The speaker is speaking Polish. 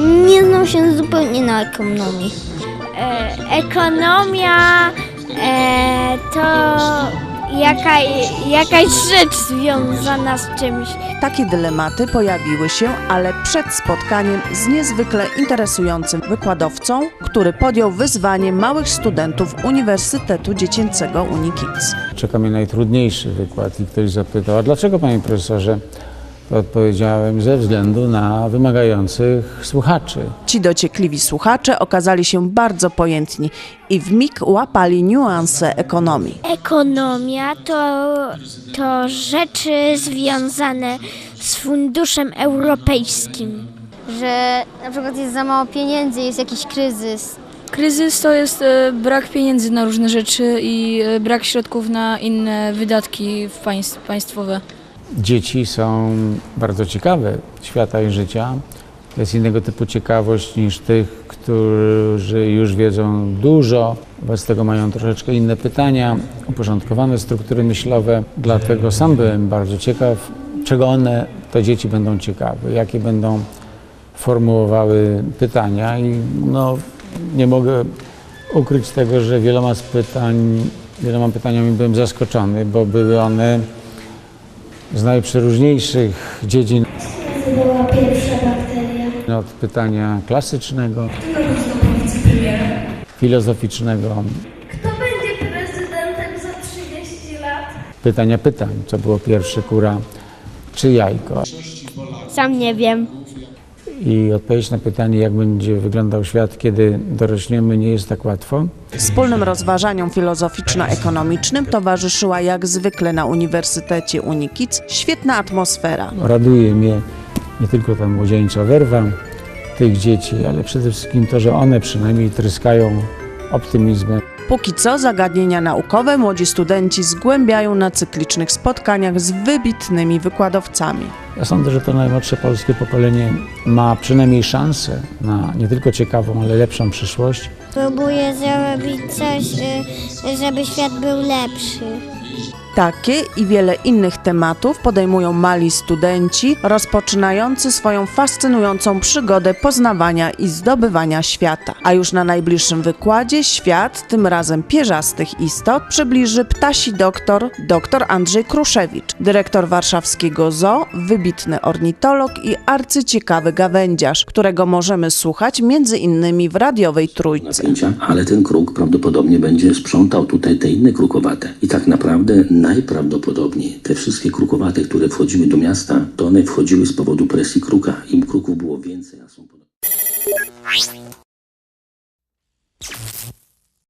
Nie znam się zupełnie na ekonomii. E, ekonomia e, to jaka, jakaś rzecz związana z czymś. Takie dylematy pojawiły się, ale przed spotkaniem z niezwykle interesującym wykładowcą, który podjął wyzwanie małych studentów Uniwersytetu Dziecięcego UniKids. Czeka mnie najtrudniejszy wykład i ktoś zapytał, a dlaczego panie profesorze? To odpowiedziałem ze względu na wymagających słuchaczy. Ci dociekliwi słuchacze okazali się bardzo pojętni i w mig łapali niuanse ekonomii. Ekonomia to, to rzeczy związane z funduszem europejskim. Że na przykład jest za mało pieniędzy, jest jakiś kryzys. Kryzys to jest e, brak pieniędzy na różne rzeczy i e, brak środków na inne wydatki w państw, państwowe. Dzieci są bardzo ciekawe świata i życia. To jest innego typu ciekawość niż tych, którzy już wiedzą dużo, wobec tego mają troszeczkę inne pytania, uporządkowane struktury myślowe. Dlatego sam byłem bardzo ciekaw, czego one, te dzieci będą ciekawe, jakie będą formułowały pytania i no, nie mogę ukryć tego, że wieloma z pytań, wieloma pytaniami byłem zaskoczony, bo były one z najprzeróżniejszych dziedzin. była pierwsza bakteria? Od pytania klasycznego, filozoficznego, Kto będzie prezydentem za 30 lat? pytania pytań, co było pierwsze, kura czy jajko. Sam nie wiem. I odpowiedź na pytanie, jak będzie wyglądał świat, kiedy dorośniemy, nie jest tak łatwo. Wspólnym rozważaniom filozoficzno-ekonomicznym towarzyszyła jak zwykle na Uniwersytecie UniKids świetna atmosfera. Raduje mnie nie tylko ta młodzieńcza werwa tych dzieci, ale przede wszystkim to, że one przynajmniej tryskają optymizmem. Póki co zagadnienia naukowe młodzi studenci zgłębiają na cyklicznych spotkaniach z wybitnymi wykładowcami. Ja sądzę, że to najmłodsze polskie pokolenie ma przynajmniej szansę na nie tylko ciekawą, ale lepszą przyszłość. Próbuję zrobić coś, y, żeby świat był lepszy. Takie i wiele innych tematów podejmują mali studenci, rozpoczynający swoją fascynującą przygodę poznawania i zdobywania świata. A już na najbliższym wykładzie świat, tym razem pierzastych istot, przybliży ptasi doktor, dr Andrzej Kruszewicz, dyrektor warszawskiego zoo, wybitny ornitolog i arcyciekawy gawędziarz, którego możemy słuchać między innymi w radiowej trójce. napięcia, ale ten kruk prawdopodobnie będzie sprzątał tutaj te inne krukowate. I tak naprawdę Najprawdopodobniej te wszystkie krukowate, które wchodziły do miasta, to one wchodziły z powodu presji kruka. Im kruków było więcej, a są podobne.